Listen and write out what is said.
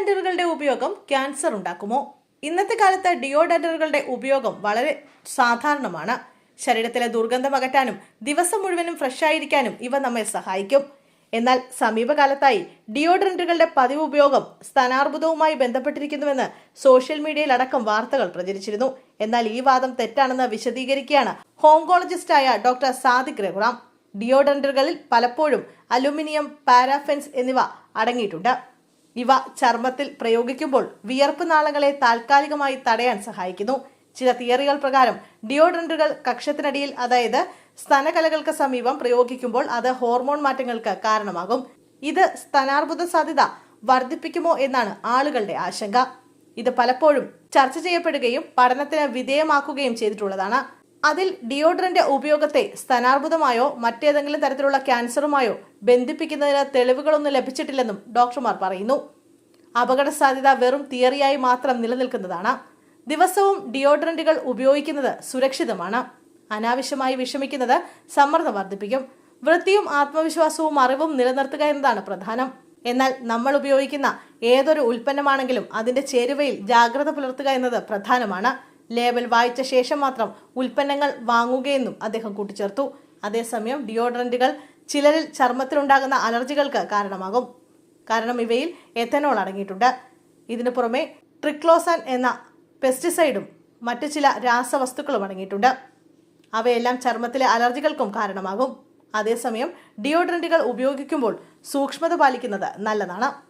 ഡിയോഡൻഡറുകളുടെ ഉപയോഗം ക്യാൻസർ ഉണ്ടാക്കുമോ? ഇന്നത്തെ കാലത്ത് ഡിയോഡന്റുകളുടെ ഉപയോഗം വളരെ സാധാരണമാണ്. ശരീരത്തിലെ ദുർഗന്ധം അകറ്റാനും ദിവസം മുഴുവനും ഫ്രഷ് ആയിരിക്കാനും ഇവ നമ്മെ സഹായിക്കും. എന്നാൽ സമീപകാലത്തായി ഡിയോഡ്രന്റുകളുടെ പതിവ് ഉപയോഗം സ്ഥാനാർബുദവുമായി ബന്ധപ്പെട്ടിരിക്കുന്നുവെന്ന് സോഷ്യൽ മീഡിയയിൽ അടക്കം വാർത്തകൾ പ്രചരിച്ചിരുന്നു. എന്നാൽ ഈ വാദം തെറ്റാണെന്ന് വിശദീകരിക്കുകയാണ് ഹോങ്കോളജിസ്റ്റായ ഡോക്ടർ സാദിഖ് രഘുറാം. ഡിയോഡ്രന്റുകളിൽ പലപ്പോഴും അലുമിനിയം പാരാഫെൻസ് എന്നിവ അടങ്ങിയിട്ടുണ്ട്. ഇവ ചർമ്മത്തിൽ പ്രയോഗിക്കുമ്പോൾ വിയർപ്പ് നാളങ്ങളെ താൽക്കാലികമായി തടയാൻ സഹായിക്കുന്നു. ചില തിയറികൾ പ്രകാരം ഡിയോഡ്രന്റുകൾ കക്ഷത്തിനടിയിൽ അതായത് സ്തനകലകൾക്ക് സമീപം പ്രയോഗിക്കുമ്പോൾ അത് ഹോർമോൺ മാറ്റങ്ങൾക്ക് കാരണമാകും. ഇത് സ്തനാർബുദ സാധ്യത വർദ്ധിപ്പിക്കുമോ എന്നാണ് ആളുകളുടെ ആശങ്ക. ഇത് പലപ്പോഴും ചർച്ച ചെയ്യപ്പെടുകയും പഠനത്തിന് വിധേയമാക്കുകയും ചെയ്തിട്ടുള്ളതാണ്. അതിൽ ഡിയോഡ്രന്റ് ഉപയോഗത്തെ സ്തനാർബുദമായോ മറ്റേതെങ്കിലും തരത്തിലുള്ള ക്യാൻസറുമായോ ബന്ധിപ്പിക്കുന്നതിന് തെളിവുകളൊന്നും ലഭിച്ചിട്ടില്ലെന്നും ഡോക്ടർമാർ പറയുന്നു. അപകട സാധ്യത വെറും തിയറിയായി മാത്രം നിലനിൽക്കുന്നതാണ്. ദിവസവും ഡിയോഡ്രന്റുകൾ ഉപയോഗിക്കുന്നത് സുരക്ഷിതമാണ്. അനാവശ്യമായി വിഷമിക്കുന്നത് സമ്മർദ്ദം വർദ്ധിപ്പിക്കും. വൃത്തിയും ആത്മവിശ്വാസവും അറിവും നിലനിർത്തുക എന്നതാണ് പ്രധാനം. എന്നാൽ നമ്മൾ ഉപയോഗിക്കുന്ന ഏതൊരു ഉൽപ്പന്നമാണെങ്കിലും അതിന്റെ ചേരുവയിൽ ജാഗ്രത പുലർത്തുക എന്നത് പ്രധാനമാണ്. ലേബൽ വായിച്ച ശേഷം മാത്രം ഉൽപ്പന്നങ്ങൾ വാങ്ങുകയെന്നും അദ്ദേഹം കൂട്ടിച്ചേർത്തു. അതേസമയം ഡിയോഡറന്റുകൾ ചിലരിൽ ചർമ്മത്തിലുണ്ടാകുന്ന അലർജികൾക്ക് കാരണമാകും. കാരണം ഇവയിൽ എഥനോൾ അടങ്ങിയിട്ടുണ്ട്. ഇതിനു പുറമെ ട്രിക്ലോസൻ എന്ന പെസ്റ്റിസൈഡും മറ്റു ചില രാസവസ്തുക്കളും അടങ്ങിയിട്ടുണ്ട്. അവയെല്ലാം ചർമ്മത്തിലെ അലർജികൾക്കും കാരണമാകും. അതേസമയം ഡിയോഡ്രന്റുകൾ ഉപയോഗിക്കുമ്പോൾ സൂക്ഷ്മത പാലിക്കുന്നത് നല്ലതാണ്.